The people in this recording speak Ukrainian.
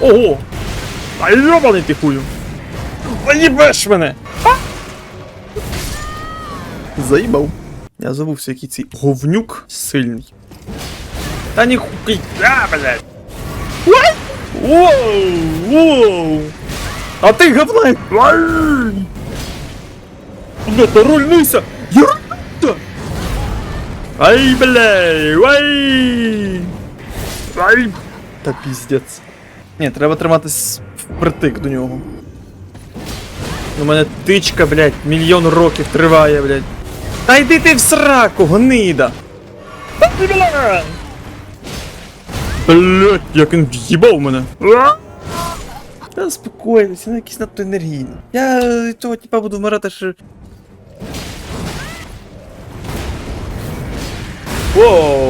Ого! А йобаний ти хую! Заїбеш мене! А? Заїбав. Я забувся, який цей говнюк сильний. Та ніхуй, а, блядь! Ой! Воу! Воу! А ти говна! Блядь, та рульнися! Єрда! Ай, блядь! Ай! Ай! Та піздець. Ні, треба триматись впритик до нього. У мене тичка, блядь, мільйон років триває, блядь. Та йди ти в сраку, гнида! Блядь, як він в'їбав мене. Та спокойтесь, він якийсь надто енергійний. Я е, того типа буду вмирати ще. Воу!